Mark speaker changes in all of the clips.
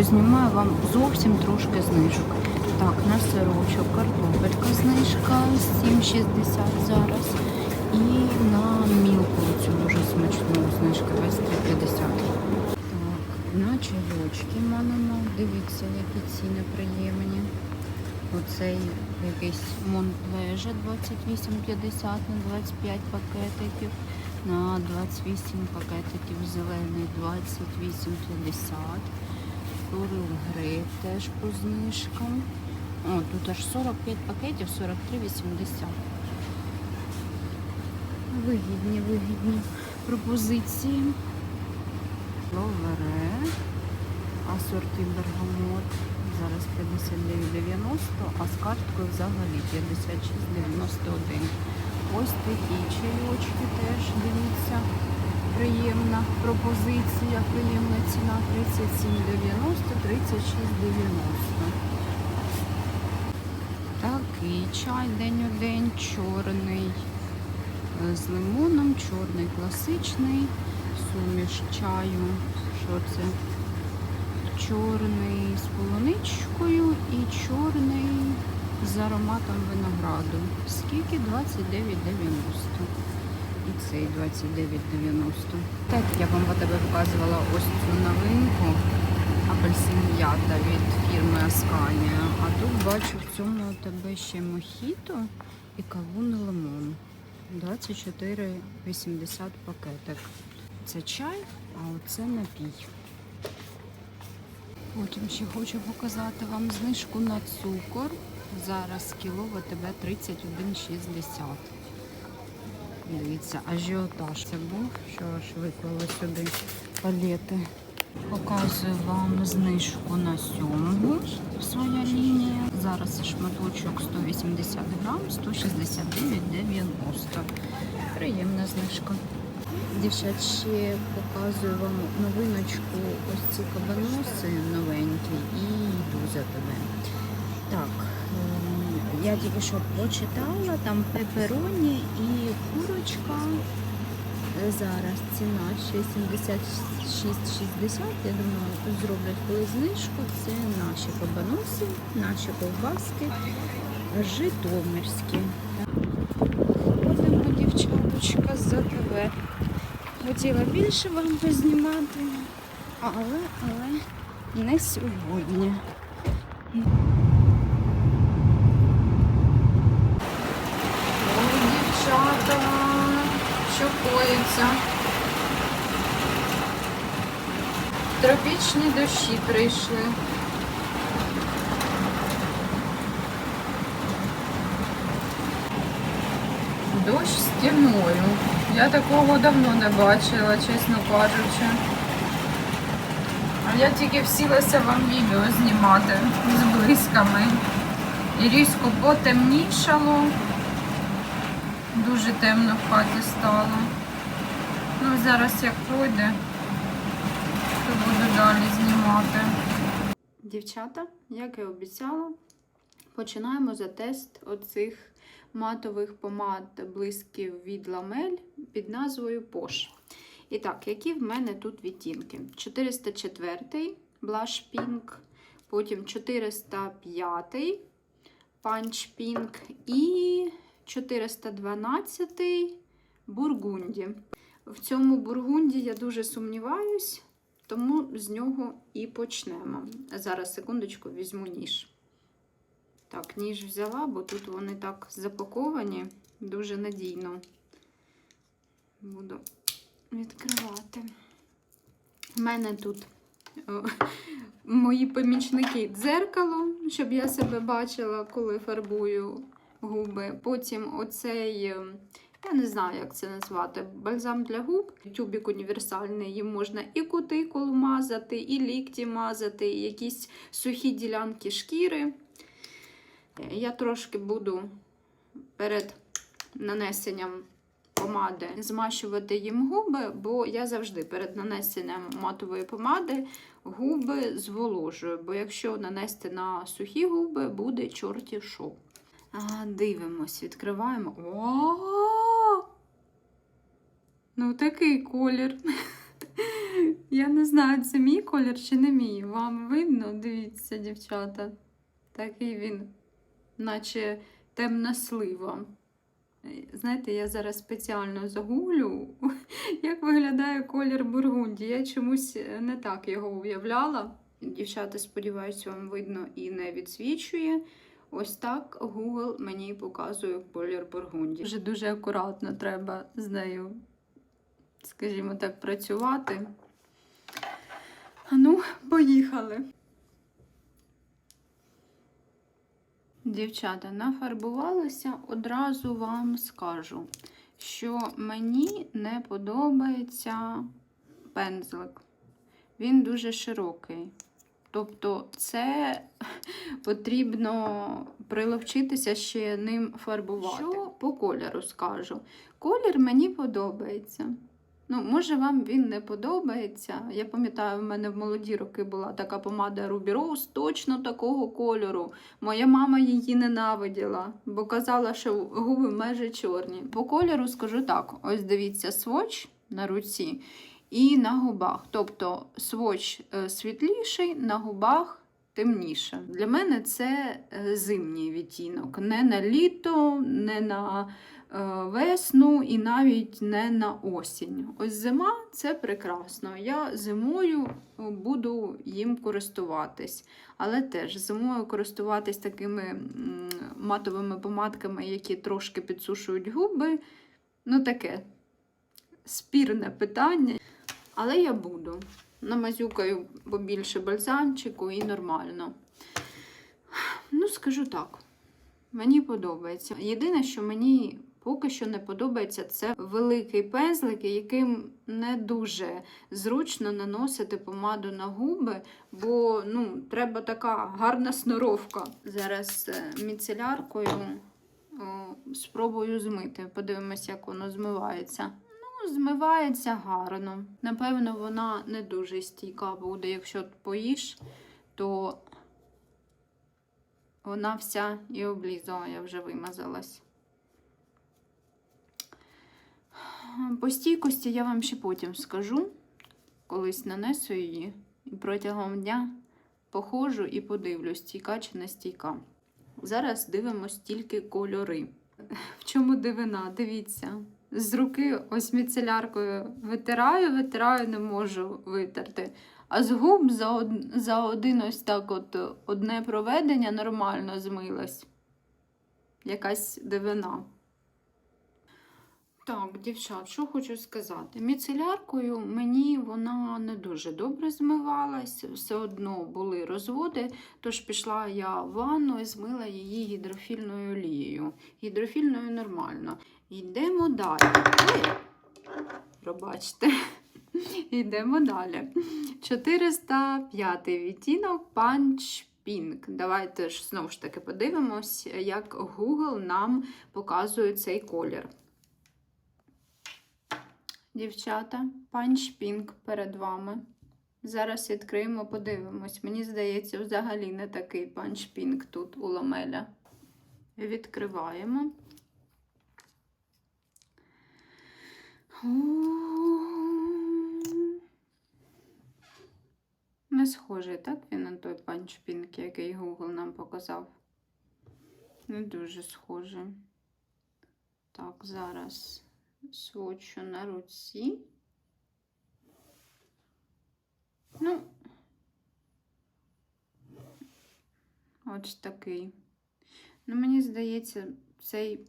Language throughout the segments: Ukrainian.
Speaker 1: познімаю вам зовсім трошки знижок. Так, на сирочок, картопелька знижка 7,60 зараз. І на мілку цю дуже смачну знижка 23,50. Так, на чайочки манимо. Дивіться, які ціни приємні. Оцей якийсь Монплежа 28,50 на 25 пакетиків. На 28 пакетиків зелений 28,50. Турил грейп теж по знижкам. О, тут аж 45 пакетів, 43,80. Вигідні, вигідні пропозиції. Ловере. Асорти бергамот. Зараз 59,90, а з карткою взагалі 56,91. Ось такі чайочки теж, дивіться, приємна пропозиція, приємна ціна 37,90, 36,90. Такий чай день у день, чорний з лимоном, чорний класичний, суміш чаю. Що це? Чорний з полуничкою і чорний з ароматом винограду. Скільки? 29,90. Цей 29,90. Так, я вам по тебе показувала ось цю новинку апельсин м'ята від фірми Асканія. А тут бачу в цьому тебе ще мохіто і кавун лимон. 24,80 пакетик. Це чай, а оце напій. Потім ще хочу показати вам знижку на цукор. Зараз кіло ВТБ 31,60. Дивіться, ажіотаж це був, що аж виклали сюди палети. Показую вам знижку на сьомгу. Своя лінія. Зараз шматочок 180 грам, 169,90. Приємна знижка. Дівчат, ще показую вам новиночку. Ось ці кабаноси новенькі і йду за тебе. Так, я тільки що почитала, там пепероні і курочка. Е, Зараз ціна ще 76,60. Я думаю, зроблять коли знижку. Це наші кабаноси, наші ковбаски, житомирські. Ходимо, дівчаточка, за тебе. Хотіла більше вам познімати, але, але не сьогодні. Ой, дівчата, що? Тропічні дощі прийшли. Дощ стіною. Я такого давно не бачила, чесно кажучи. А я тільки всілася вам відео знімати з блисками. І різко потемнішало. Дуже темно в хаті стало. Ну, зараз як пройде, то буду далі знімати. Дівчата, як і обіцяла, починаємо за тест оцих матових помад блисків від ламель під назвою Posh. І так, які в мене тут відтінки? 404 Blush Pink, потім 405 Punch Pink і 412 Бургунді. В цьому бургунді я дуже сумніваюсь, тому з нього і почнемо. Зараз, секундочку, візьму ніж. Так, ніж взяла, бо тут вони так запаковані дуже надійно. Буду відкривати. У мене тут о, мої помічники дзеркало, щоб я себе бачила, коли фарбую губи. Потім оцей, е, я не знаю, як це назвати, бальзам для губ. Тюбік універсальний, їм можна і кутикулу мазати, і лікті мазати, і якісь сухі ділянки шкіри. Я трошки буду перед нанесенням помади змащувати їм губи, бо я завжди перед нанесенням матової помади губи зволожую. Бо якщо нанести на сухі губи, буде чорті шоу. А, дивимось, відкриваємо. О! Ну, такий колір. Я не знаю, це мій колір чи не мій. Вам видно? Дивіться, дівчата. Такий він, наче темна слива. Знаєте, я зараз спеціально загуглю, як виглядає колір бургунді. Я чомусь не так його уявляла. Дівчата, сподіваюся, вам видно і не відсвічує. Ось так Google мені показує колір бургунді. Вже дуже акуратно треба з нею, скажімо так, працювати. Ну, поїхали. Дівчата, нафарбувалася, одразу вам скажу, що мені не подобається пензлик. Він дуже широкий. Тобто, це потрібно приловчитися ще ним фарбувати. Що по кольору скажу? Колір мені подобається. Ну, може, вам він не подобається. Я пам'ятаю, в мене в молоді роки була така помада Ruby Rose, точно такого кольору. Моя мама її ненавиділа, бо казала, що губи майже чорні. По кольору скажу так: ось дивіться, своч на руці і на губах. Тобто своч е, світліший, на губах темніше. Для мене це е, зимній відтінок. Не на літо, не на е, весну і навіть не на осінь. Ось зима це прекрасно. Я зимою буду їм користуватись. Але теж зимою користуватись такими матовими помадками, які трошки підсушують губи. Ну, таке спірне питання. Але я буду. Намазюкаю побільше бальзамчику і нормально. Ну, скажу так, мені подобається. Єдине, що мені поки що не подобається, це великий пензлик, яким не дуже зручно наносити помаду на губи, бо ну, треба така гарна сноровка. Зараз е, міцеляркою спробую змити. Подивимося, як воно змивається. Змивається гарно. Напевно, вона не дуже стійка буде. Якщо поїш, то вона вся і облізла, я вже вимазалась. По стійкості я вам ще потім скажу, колись нанесу її і протягом дня походжу і подивлюсь, стійка чи не стійка. Зараз дивимось тільки кольори. В чому дивина? Дивіться. З руки ось міцеляркою витираю, витираю, не можу витерти. А з губ за, од... за один ось так от одне проведення нормально змилась. Якась дивина. Так, дівчат, що хочу сказати. Міцеляркою мені вона не дуже добре змивалась, все одно були розводи, тож пішла я в ванну і змила її гідрофільною олією. Гідрофільною нормально. Йдемо далі. Ой, пробачте. Йдемо далі. 405 відтінок Punch Pink. Давайте ж знову ж таки подивимось, як Google нам показує цей колір. Дівчата, Pink перед вами. Зараз відкриємо, подивимось. Мені здається, взагалі не такий Pink тут у ламеля. Відкриваємо. Не схожий, так він на той Pink, який Google нам показав. Не дуже схожий. Так, зараз свочу на руці. Ну, ось такий. Ну, мені здається, цей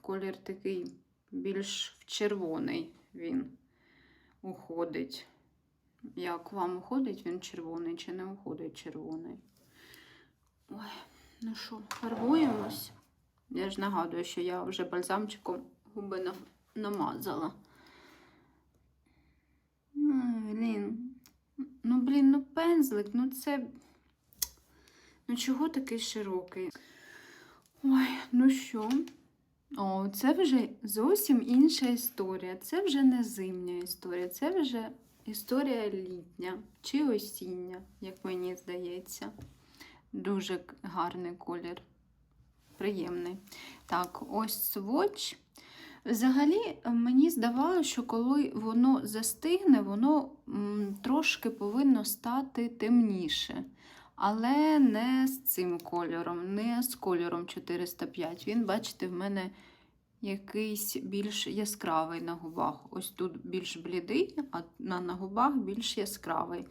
Speaker 1: колір такий більш в червоний він уходить. Як вам уходить він червоний чи не уходить червоний? Ой, ну що, фарбуємось. Я ж нагадую, що я вже бальзамчиком губи намазала. Ой, Блін. Ну, блін, ну пензлик, ну це. Ну, чого такий широкий? Ой, ну що? О, це вже зовсім інша історія. Це вже не зимня історія, це вже історія літня чи осіння, як мені здається. Дуже гарний колір. Приємний. Так, ось сводч. Взагалі, е, мені здавалося, що коли воно застигне, воно трошки повинно стати темніше. Але не з цим кольором, не з кольором 405. Він, бачите, в мене якийсь більш яскравий на губах. Ось тут більш блідий, а на губах більш яскравий.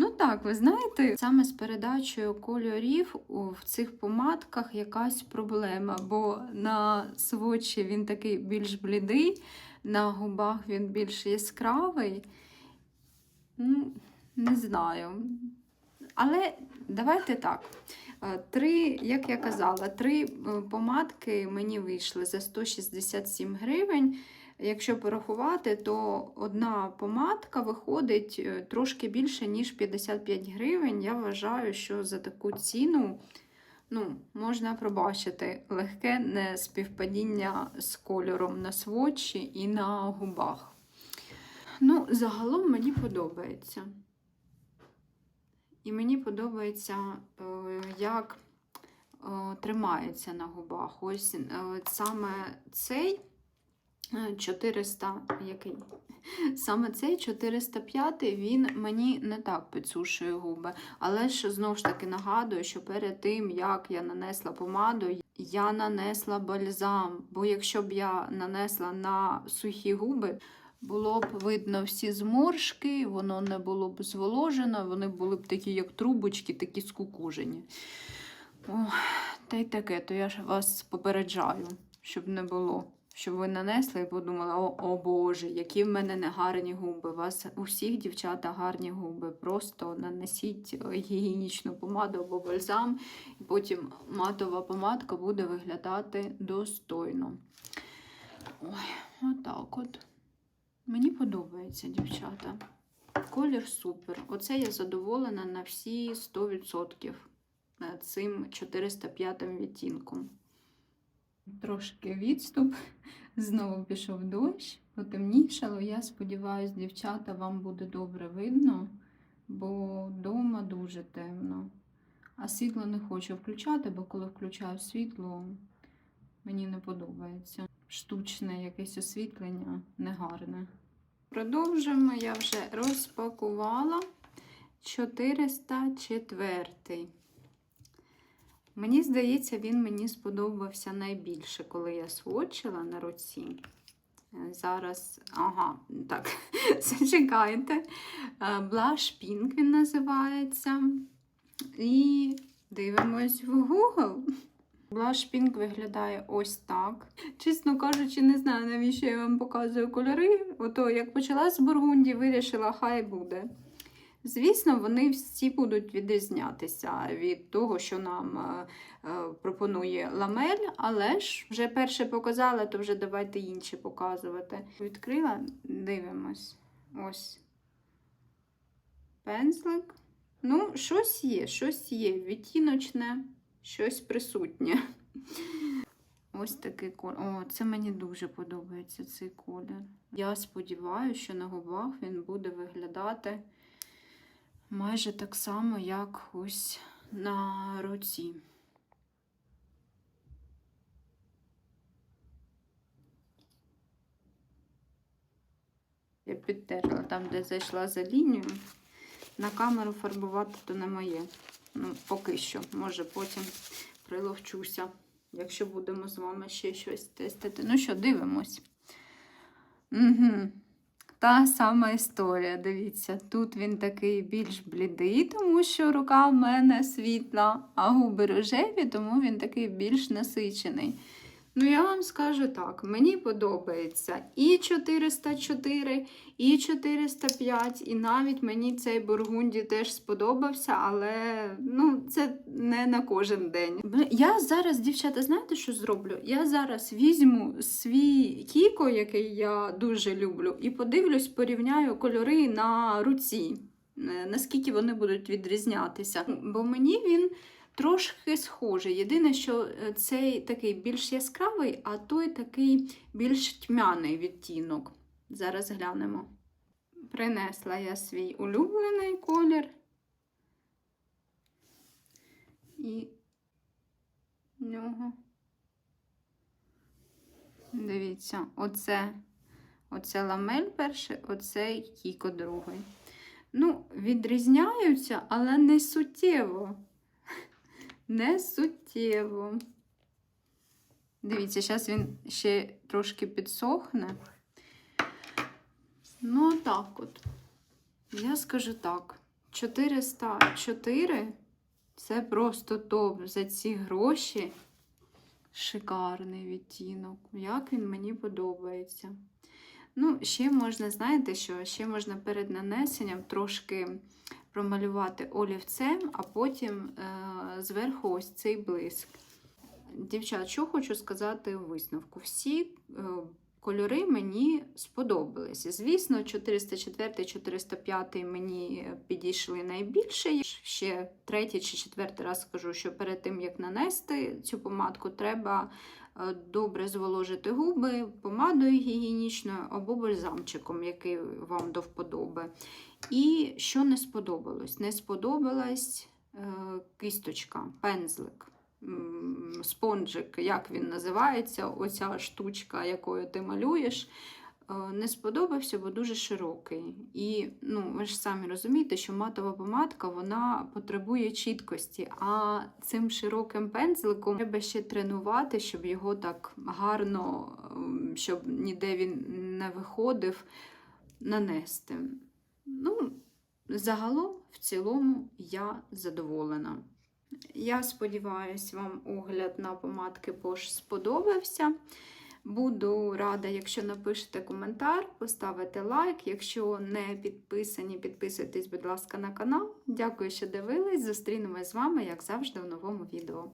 Speaker 1: Ну так, ви знаєте, саме з передачею кольорів у- в цих помадках якась проблема, бо на свочі він такий більш блідий, на губах він більш яскравий. Ну, не знаю. Але давайте так. Е, Три, як я казала, три е, помадки мені вийшли за 167 гривень. Якщо порахувати, то одна помадка виходить е, трошки більше, ніж 55 гривень. Я вважаю, що за таку ціну ну, можна пробачити легке неспівпадіння з кольором на свочі і на губах. Ну, загалом мені подобається. І мені подобається, е, як е, тримається на губах. Ось саме цей 400, який? Саме цей 405 він мені не так підсушує губи. Але ж знову ж таки нагадую, що перед тим, як я нанесла помаду, я нанесла бальзам. Бо якщо б я нанесла на сухі губи, було б видно всі зморшки, воно не було б зволожено, вони були б такі, як трубочки, такі скукужені. О, та й таке, то я ж вас попереджаю, щоб не було. Щоб ви нанесли і подумали, о, о Боже, які в мене негарні губи. У вас у всіх дівчата гарні губи. Просто нанесіть е, гігієнічну помаду або бальзам, і потім матова помадка буде виглядати достойно. Ой, отак от. Мені подобається, дівчата. Колір супер. Оце я задоволена на всі 100% цим 405 відтінком. Трошки відступ. Знову пішов дощ, потемнішало. Я сподіваюся, дівчата, вам буде добре видно, бо вдома дуже темно. А світло не хочу включати, бо коли включаю світло, мені не подобається. Штучне якесь освітлення негарне. Продовжуємо, я вже розпакувала 404. Мені здається, він мені сподобався найбільше, коли я сводчила на руці. Е, Зараз, ага, так, зачекайте. Е, Blush Pink він називається. І дивимось в Google. Blush Pink виглядає ось так. Чесно кажучи, не знаю, навіщо я вам показую кольори. Ото як почала з Бургунді, вирішила, хай буде. Звісно, вони всі будуть відрізнятися від того, що нам е, е, пропонує ламель, але ж вже перше показала, то вже давайте інші показувати. Відкрила, дивимось. Ось. Пензлик. Ну, щось є, щось є. Відтіночне, щось присутнє. Ось такий колір. О, це мені дуже подобається цей колір. Я сподіваюся, що на губах він буде виглядати майже так само, як ось на руці. Я підтерла там, де зайшла за лінію. На камеру фарбувати то не моє. Ну, поки що, може потім приловчуся, якщо будемо з вами ще щось тестити. Ну що, дивимось. Угу. Та сама історія, дивіться, тут він такий більш блідий, тому що рука в мене світла, а губи рожеві, тому він такий більш насичений. Ну, я вам скажу так, мені подобається і 404, і 405, і навіть мені цей бургунді теж сподобався, але ну, це не на кожен день. Я зараз, дівчата, знаєте, що зроблю? Я зараз візьму свій кіко, який я дуже люблю, і подивлюсь, порівняю кольори на руці. е, Наскільки вони будуть відрізнятися. Бо мені він трошки схожий. Єдине, що е, цей такий більш яскравий, а той такий більш тьмяний відтінок. Зараз глянемо. Принесла я свій улюблений колір. І нього Дивіться, оце, оце ламель перший, оце кіко другий. Ну, відрізняються, але не суттєво. Не суттєво. Дивіться, зараз він ще трошки підсохне. Ну, так от. Я скажу так: 404 це просто топ за ці гроші. Шикарний відтінок. Як він мені подобається. Ну, ще можна, знаєте що? Ще можна перед нанесенням трошки промалювати олівцем, а потім е- зверху ось цей блиск. Дівчат, що хочу сказати у висновку. Всі е, кольори мені сподобались. Звісно, 404 405 мені підійшли найбільше. Ще третій чи четвертий раз скажу, що перед тим, як нанести цю помадку, треба е, добре зволожити губи помадою гігієнічною або бальзамчиком, який вам до вподоби. І що не сподобалось? Не сподобалась е, кисточка, пензлик спонжик, як він називається, оця штучка, якою ти малюєш, е, не сподобався, бо дуже широкий. І ну, ви ж самі розумієте, що матова помадка вона потребує чіткості, а цим широким пензликом треба ще тренувати, щоб його так гарно, ем, щоб ніде він не виходив, нанести. Ну, загалом, в цілому, я задоволена. Я сподіваюся, вам огляд на помадки Bosch сподобався. Буду рада, якщо напишете коментар, поставите лайк. Якщо не підписані, підписуйтесь, будь ласка, на канал. Дякую, що дивились. Зустрінемось з вами, як завжди, в новому відео.